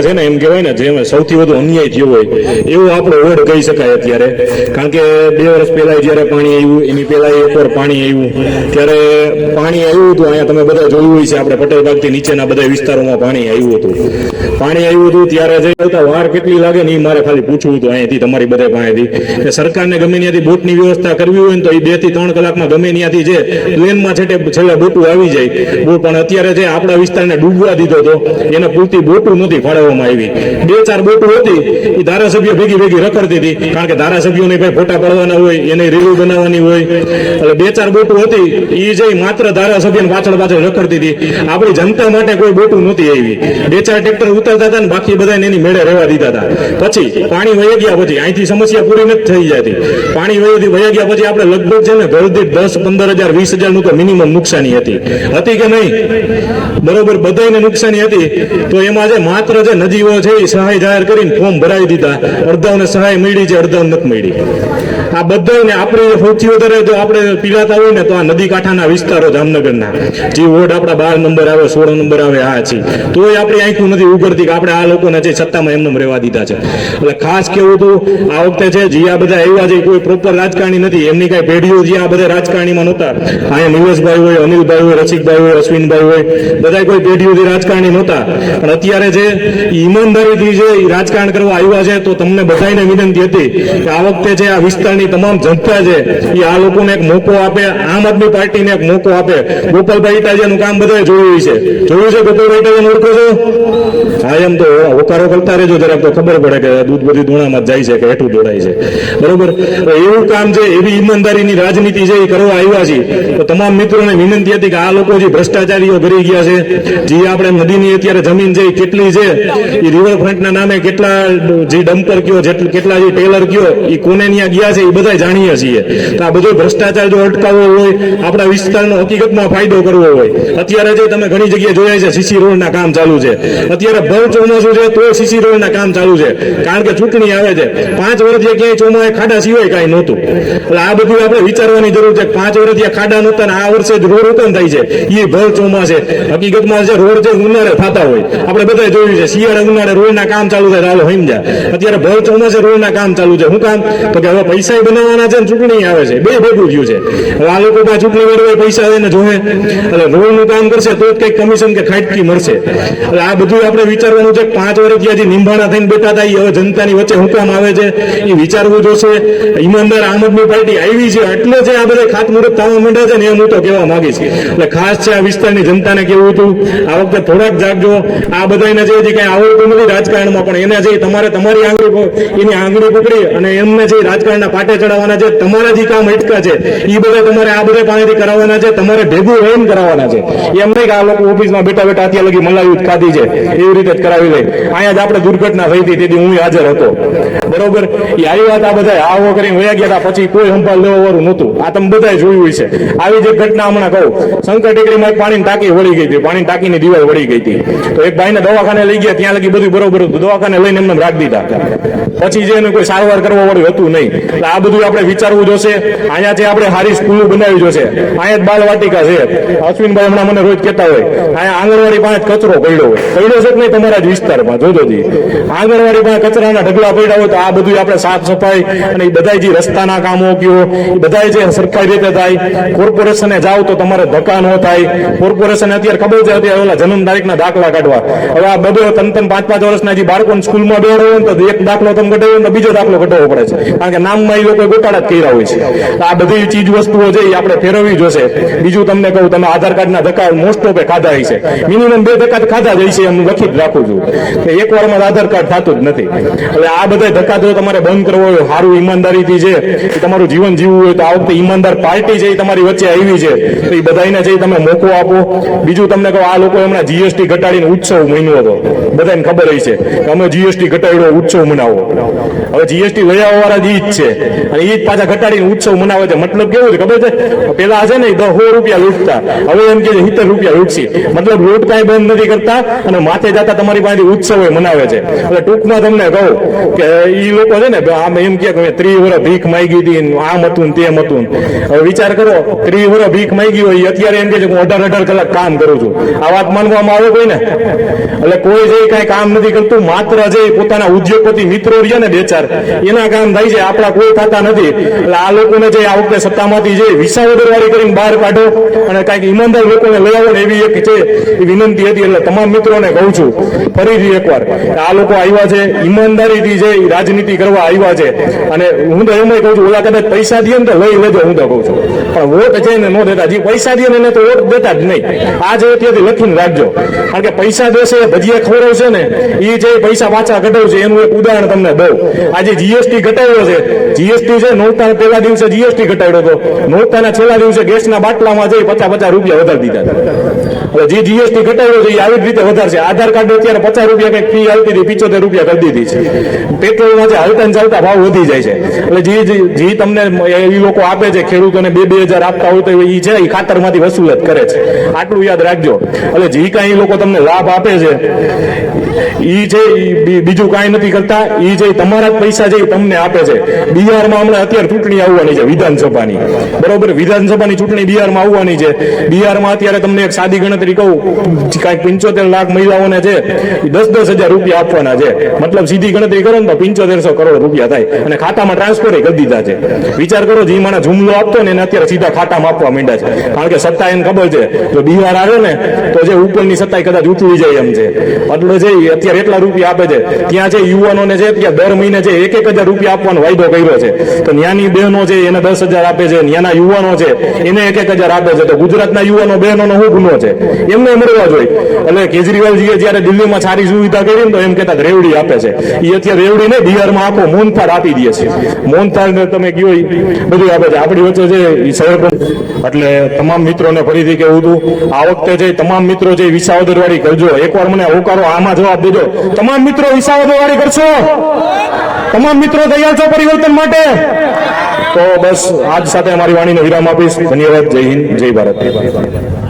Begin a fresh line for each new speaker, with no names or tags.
છે ને એમ કહેવાય ને જેમાં સૌથી વધુ અન્યાય થયો હોય, એવું આપણે ઓડ કહી શકાય અત્યારે. કારણ કે બે વર્ષ પહેલા જ્યારે પાણી આવ્યું, એની પહેલા એકવાર પાણી આવ્યું. ત્યારે પાણી આવ્યું હતું, અહીંયા તમે બધા જોયું હોય છે આપણે પટેલ બાગથી નીચેના બધા વિસ્તારોમાં પાણી આવ્યું હતું. પાણી આવ્યું હતું, ત્યારે જે આવતા વાર કેટલી લાગે ને મારે ખાલી પૂછવું હતું અહીંયાથી તમારી બધા પાસેથી. સરકારને ગમે ત્યાંથી બોટની વ્યવસ્થા કરવી હોય ને તો એ બેથી ત્રણ કલાકમાં ગમે ત્યાંથી જે પ્લેનમાં છેટે છેલ્લે બોટું આવી જાય. પણ અત્યારે જે આપણા વિસ્તારને ડૂબવા દીધો હતો એને પૂરતી બોટું નથી ફાળવવામાં આવી બે ચાર બોટું હતી એ ધારાસભ્ય ભેગી ભેગી રખડતી હતી, કારણ કે ધારાસભ્યોને ભાઈ ફોટા પાડવાના હોય, એને રીલું બનાવવાની હોય. એટલે બે ચાર બોટું હતી એ જે માત્ર ધારાસભ્યને પાછળ પાછળ રખડતી હતી. આપણી જનતા માટે કોઈ બોટું નહોતી આવી. બે ચાર ટ્રેક્ટર ઉતરતા હતા ને બાકી બધાને એની મેળે રહેવા દીધા હતા. પછી પાણી વહી ગયા પછી, અહીંથી સમસ્યા પૂરી નથી થઈ જતી. પાણી વહી વહી ગયા પછી આપણે લગભગ છે ને ઘર દીઠ દસ પંદર હજાર, વીસ હજારનું તો મિનિમમ નુકસાની હતી. હતી કે નહીં? બરોબર બધાને નુકસાની હતી. તો એમાં જે માત્ર જે નજીવો છે એ સહાય જાહેર કરીને ફોર્મ ભરાવી દીધા. અડધાઓને સહાય મળી છે અડધાઓને નથી મળી. આ બધાને આપણે સૌથી વધારે જો આપણે પીડાતા હોય ને તો આ નદી કાંઠાના વિસ્તારો જામનગરના. જે વોર્ડ આપણા બાર નંબર આવે, સોળ નંબર આવે, આ છે. તોય આપણે આંખું નથી ઉગડતી કે આપણે આ લોકોને જે સત્તામાં એમને રહેવા દીધા છે. એટલે ખાસ કેવું હતું, આ વખતે છે જે આ બધા એવા છે કોઈ પ્રોપર રાજકારણી નથી. એમની કઈ પેઢીઓ જે આ બધા રાજકારણીમાં નહોતા. અહીંયા નિલેશભાઈ હોય, અનિલભાઈ હોય, રસિકભાઈ હોય, અશ્વિનભાઈ હોય બધા કોઈ પેઢીઓથી રાજકારણી નહોતા. પણ અત્યારે જે ઈમાનદારીથી જે રાજકારણ કરવા આવ્યા છે, તો તમને બધાને વિનંતી હતી કે આ વખતે જે આ વિસ્તારની તમામ જનતા છે એ આ લોકોને એક મોકો આપે, આમ આદમી પાર્ટીને એક મોકો આપે. ગોપાલભાઈ ઇટાલિયાનું કામ બધાએ જોયું છે. જોયું છે ગોપાલભાઈ ઇટાલિયાને ઓળખો છો? હા, એમ તો હોકારો કરતા રહેજો, જરાક તો ખબર પડે કે દૂધ બધી ધૂણામાં જાય છે, કે હેઠું દોડાય છે. બરોબર? એવું કામ છે એવી ઈમાનદારીની રાજનીતિ છે એ કરવા આવ્યા છે, તો તમામ મિત્રોને વિનંતી હતી કે આ લોકો જે ભ્રષ્ટાચારીઓ ભરી ગયા છે, જે આપણે નદીની અત્યારે જમીન છે એ કેટલી છે એ રિવરફ્રન્ટના નામે કેટલા જે ડમ્પર કયો કેટલા જે ટેલર કયો એ કોને ત્યાં ગયા છે એ બધા જાણીએ છીએ. તો આ બધો ભ્રષ્ટાચાર જો અટકાવવો હોય, આપણા વિસ્તારનો હકીકતમાં ફાયદો કરવો હોય. અત્યારે જે તમે ઘણી જગ્યાએ જોયા છે સીસી રોડના કામ ચાલુ છે. અત્યારે ભર ચોમાસું છે, તો સીસી રોડના કામ ચાલુ છે. કારણ કે ચૂંટણી આવે છે. પાંચ વર્ષથી ક્યાંય ચોમાએ ખાડા સિવાય કાંઈ નહોતું. એટલે આ બધું આપણે વિચારવાની જરૂર છે પાંચ વર્ષ આ ખાડા નહોતા આ વર્ષે જ રોડ ઓપન થાય છે. એ ભર ચોમાસે. હકીકતમાં જે રોડ જે ઉનાળે થતા હોય. આપણે બધા જોયું છે શિયાળે ઉનાળે રોડના કામ ચાલુ થાય ચાલો સમજા અત્યારે ભર ચોમાસે રોડના કામ ચાલુ છે. શું કામ? તો કે હવે પૈસા બનાવવાના છે ને ચૂંટણી આવે છે. બે ભેગું થયું છે. હવે આ લોકો પાસે ચૂંટણી મેળવે પૈસા લઈને જોવે એટલે રોડનું કામ કરશે તો જ કંઈક કમિશન કે ખાટકી મળશે. એટલે આ બધું આપણે વિચારવાનું છે પાંચ વર્ષથી હજી નિંભાણા થઈને બેઠા હતા હવે જનતાની વચ્ચે હું કામ આવે છે? એ વિચારવું જોશે. ઈમાનદાર આમ આદમી પાર્ટી આવી છે. એટલે છે આ બધા ખાતમુહૂર્ત થવા માંડે છે ને એમ હું તો કહેવા માંગીશ. એટલે ખાસ છે આ વિસ્તારની જનતાને કેવું હતું. આ વખતે થોડાક જાગજો. આ બધાને જે કઈ આવડતું નથી રાજકારણમાં પણ એને જે તમારે તમારી આંગળી એની આંગળી પકડી અને એમને જે રાજકારણના પાટે ચડાવવાના છે તમારા જે કામ અટકા છે એ બધા તમારે આ બધા પાણીથી કરાવવાના છે, તમારે ભેગું રહીને કરાવવાના છે. એમ નહીં કે આ લોકો ઓફિસમાં બેઠા બેઠા અત્યારે લગી મલાયું ખાધી છે, એવી રીતે જ કરાવી લે. અહીંયા જ આપણે દુર્ઘટના થઈ હતી, તેથી હું હાજર હતો. બરોબર? એ આવી વાત આ બધા આવો કરીને વયા ગયા હતા, પછી કોઈ સંભાળ લેવા વાળું નહોતું. આ તમે બધાએ જોયું છે. આવી જે ઘટના હમણાં કહું. શંકર ટેકરીમાં એક પાણીની ટાંકી વળી ગઈ હતી. પાણી ટાંકીની દિવાલ વળી ગઈ હતી. તો એક ભાઈને દવાખાને લઈ ગયા ત્યાં લગી બધું બરોબર હતું. દવાખાને લઈને એમને રાખી દીધા. પછી જે કોઈ સારવાર કરવા વાળું હતું નહીં. એટલે આ બધું આપણે વિચારવું જોશે. અહીંયાથી આપણે સારી સ્કૂલો બનાવી જોશે. અહીંયા જ બાળ વાટિકા છે. અશ્વિનભાઈ હમણાં મને રોજ કહેતા હોય, અહીંયા આંગણવાડી પાસે કચરો પડ્યો હોય. પડ્યો છે નહીં તમારા જ વિસ્તારમાં? જોજો જી. આંગણવાડી પાસે કચરાના ઢગલા પડ્યા હોય તો આ બધું આપણે સાફ સફાઈ અને બધા જે રસ્તાના કામો કયો બધા જે સરકારી રીતે થાય. કોર્પોરેશને જાવ તો તમારે ધક્કા ન થાય. કોર્પોરેશન અત્યારે ખબર છે, અત્યારે ઓલા જન્મ તારીખના દાખલા કાઢવા. હવે આ બધો ત્રણ ત્રણ પાંચ પાંચ વર્ષના જે બાળકોને સ્કૂલમાં બેડો હોય તો એક દાખલો તમે કઢાવ્યો તો બીજો દાખલો ઘટાડવો પડે છે. કારણ કે નામમાં એ લોકો ગોટાળા જ કર્યા હોય છે. આ બધી ચીજ વસ્તુઓ છે એ આપણે ફેરવવી જોશે. બીજું તમને કહું, તમે આધાર કાર્ડના ધક્કા મોસ્ટ ઓફે ખાધા છે મિનિમમ બે ધક્કા ખાધા જ છે એમ લખી જ રાખું છું. કે એક વારમાં આધાર કાર્ડ થતું જ નથી. એટલે આ બધા ધક્કા જો તમારે બંધ કરવો હોય, સારું ઈમાનદારીથી છે તમારું જીવન જીવવું હોય તો આ વખતે ઈમાનદાર પાર્ટી છે એ તમારી વચ્ચે આવી છે. તો એ બધાને છે તમે મોકો આપો. બીજું તમને કહો, આ લોકો એમના જીએસટી ઘટાડીને ઉત્સવ મહિનો હતો. બધાને ખબર હશે કે અમે જીએસટી ઘટાડ્યો, ઉત્સવ મનાવો. હવે જીએસટી લઈ વાળા જ છે. અને ઈ જ પાછા ઘટાડીને ઉત્સવ મનાવે છે. મતલબ કેવું છે ખબર છે? પેલા છે ને દસો રૂપિયા લૂંટતા. હવે એમ કે સિત્તેર રૂપિયા લૂંટશે. મતલબ લૂંટ કાંઈ બંધ નથી કરતા અને માથે જતા તમારી પાસે ઉત્સવ મનાવે છે. એટલે ટૂંકમાં તમને કહું કે ઈ લોકો છે ને, આમ એમ કે ત્રીસ વર્ષ ભીખ માંગી હતી આમ હતું ને તેમ હતું. હવે વિચાર કરો ત્રીસ વર્ષ ભીખ માંગી હોય અત્યારે એમ કે હું અઢાર અઢાર કલાક કામ કરું છું. આ વાત માનવામાં આવે કોઈ ને? એટલે કોઈ કાંઈ કામ નથી કરતું. માત્ર જે પોતાના ઉદ્યોગપતિ મિત્રો રહ્યા ને બે ચાર એના કામ થાય છે. આપણા કોઈ થતા નથી. એટલે આ લોકોને જે આ વખતે સત્તામાંથી જે વિસાવદરવાળી કરીને બહાર કાઢો અને કાંઈક ઈમાનદાર લોકોને લઈ આવો ને એવી એક છે, એ વિનંતી હતી. એટલે તમામ મિત્રોને કહું છું, ફરીથી એકવાર આ લોકો આવ્યા છે, ઈમાનદારીથી જે રાજનીતિ કરવા આવ્યા છે. અને હું તો એમ કહું છું, ઓલા કદાચ પૈસા દે ને તો લઈ લેજો, હું તો કહું છું. પણ વોટ છે ને ન દેતા. જે પૈસા દે ને તો વોટ દેતા જ નહીં. આ જે લખીને રાખજો. કારણ કે પૈસા દેશે ભજીયા ખવડાવશે ને એ જે પૈસા પાછા ઘટાડશે એનું એક ઉદાહરણ તમને દઉં. આજે જીએસટી ઘટાડ્યો છે. જીએસટી છે નોરતા પહેલા દિવસે જીએસટી ઘટાડ્યો હતો. નોરતાના છેલ્લા દિવસે ગેસના બાટલામાં જઈ પચાસ પચાસ રૂપિયા વધારી દીધા હવે જે જીએસટી ઘટાડ્યો છે એ આવી જ રીતે વધારશે. આધાર કાર્ડ અત્યારે પચાસ રૂપિયા કંઈક ફી આવતી હતી પિચોતેર રૂપિયા કરી દીધી છે. પેટ્રોલમાં જે હાલતા ચાલતા ભાવ વધી જાય છે. એટલે જે જે- તમને એ લોકો આપે છે, ખેડૂતોને બે બે હજાર આપતા હોય તો એ છે એ ખાતરમાંથી વસૂલ જ કરે છે. આટલું યાદ રાખજો. એટલે જે કાંઈ લોકો તમને લાભ આપે છે ઈ જે બીજું કાંઈ નથી કરતા, ઈ જે તમારા પૈસા જે તમને આપે છે, બિહારમાં હમણાં અત્યારે ચૂંટણી આવવાની છે વિધાનસભાની. બરોબર? વિધાનસભાની ચૂંટણી બિહારમાં આવવાની છે. બિહારમાં અત્યારે તમને એક સાદી ગણતરી કહું કાંઈક પંચોતેર લાખ મહિલાઓને છે દસ દસ હજાર રૂપિયા આપવાના છે. મતલબ સીધી ગણતરી કરો ને તો પંચોતેરસો કરોડ રૂપિયા થાય. અને ખાતામાં ટ્રાન્સફર કરી દીધા છે. વિચાર કરો, જે માણસ જુમલો આપતો ને એને અત્યારે સીધા ખાતામાં આપવા માંડ્યા છે. કારણ કે સત્તા એને ખબર છે. જો બિહાર આવે ને, તો જે ઉપરની સત્તા કદાચ ઉતરી જાય એમ છે. એટલે જે ઈ અત્યારે એટલા રૂપિયા આપે છે, ત્યાં જે યુવાનોને છે ત્યાં દર મહિને જે એક એક હજાર રૂપિયા આપવાનો વાયદો કર્યો છે, તો ન્યાની બહેનો છે એને દસ હજાર આપે છે, ન્યાના યુવાનો છે, એને એક એક હજાર આપે છે, તો ગુજરાતના યુવાનો બહેનોનો શું ગુનો છે? એમને મળવા જોઈએ. એટલે કેજરીવાલજીએ જ્યારે દિલ્હીમાં સારી સુવિધા કરી ને તો એમ કહેતા રેવડી આપે છે. એ અત્યારે રેવડી ને બિહારમાં આખો મોનથાળ આપી દે છે. મોનથાળ તમે ઈ બધું આપે છે. આપણી વચ્ચે છે શહેર એટલે તમામ મિત્રોને ફરીથી કેવું હતું આ વખતે જે તમામ મિત્રો જે વિસાવદરવાળી કરજો. એકવાર મને હોકારો આમાં જવાબ દેજો. તમામ મિત્રો વિસાવદર વાળી કરશો. તમામ મિત્રો તૈયાર છો પરિવર્તન માટે. તો બસ આજ સાથે અમારી વાણીને વિરામ આપીશ. ધન્યવાદ. જય હિન્દ. જય ભારત.